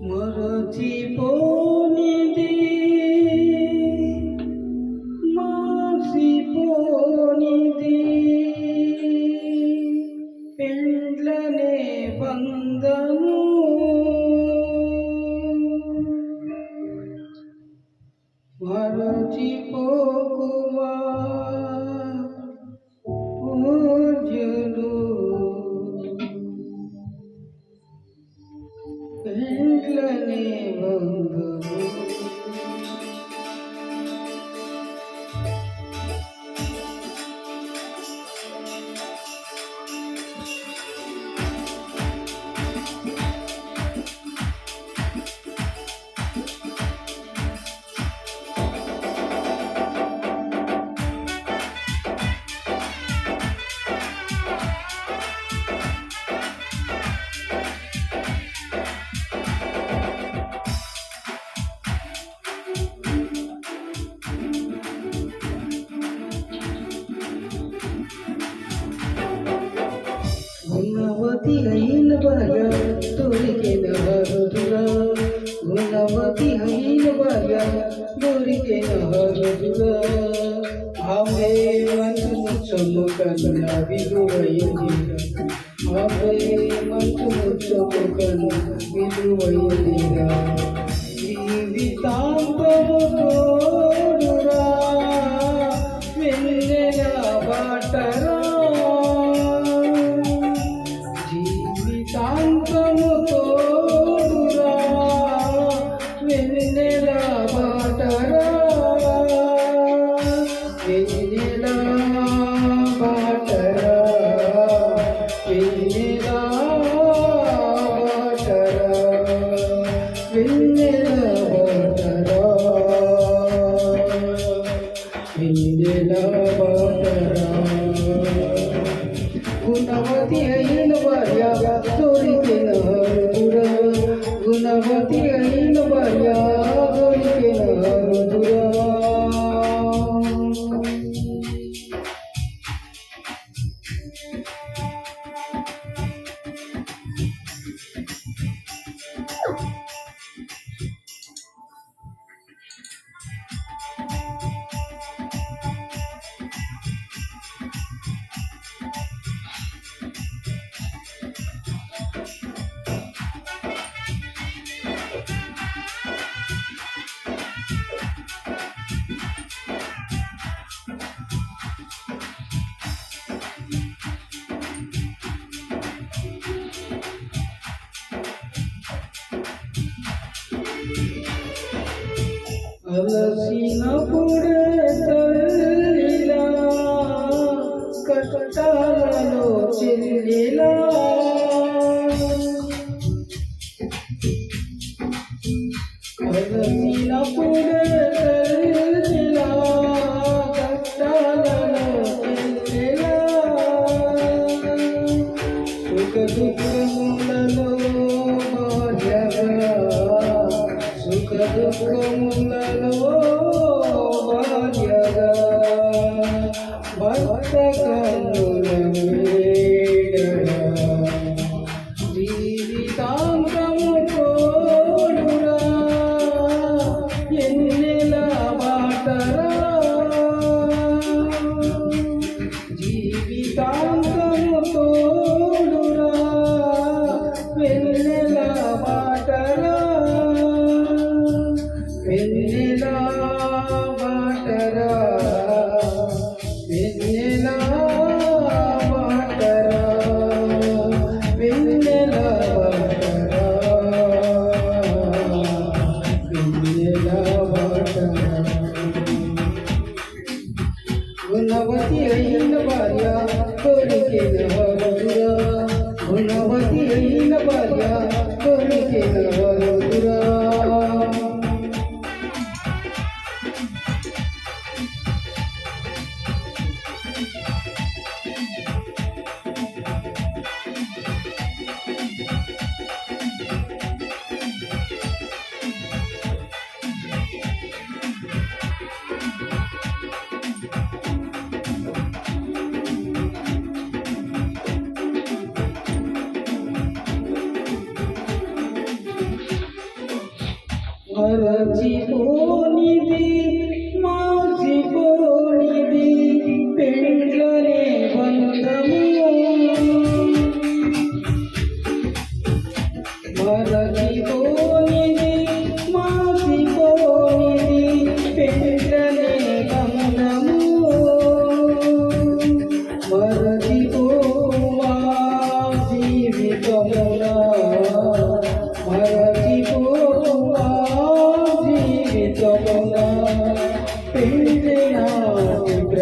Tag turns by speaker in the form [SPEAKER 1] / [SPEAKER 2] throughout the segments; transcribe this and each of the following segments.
[SPEAKER 1] మరచిపోనిది మార్చిపోనిది. పెండ్లనే బంధము ಹೈನ ಬಾಗ ತೋರಿಗೆ ನಹರುದುರ ಗುಣವತಿ ಹೈನ ಬಾಗ ತೋರಿಗೆ ನಹರುದುರ ಆಮೇ ಮಂತು ಮುಚ್ಚಲು ಕನ್ನ ವಿದುವೈದಿ ಆಮೇ ಮಂತು ಮುಚ್ಚಲು ಕನ್ನ ವಿದುವೈದಿರ ಜೀವಿತಾಂತವು ತೋಡುರಾ Yeah. ಕಲಸಿನ ಪುರೆ ತಲ್ಲಿಲ ಕಷ್ಟಲೋ ಚೆಲ್ಲಿಲಾ భర్త జీవితాంతము తోడురా ఎన్నెల బాటరా జీవితాంతము ಗುಣವತಿ ಐನ ಬಾಲ್ಯ ತೋರಿಕೆ ಹರುದುರ ಗುಣವತಿ ಐನ ಬಾಲ್ಯ ತೋರಿಕೆ ಹರುದುರ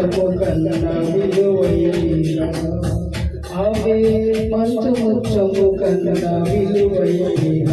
[SPEAKER 1] పంచముచ్చము కన్న విలువైన ఆమె పంచముచ్చము కన్న విలువైన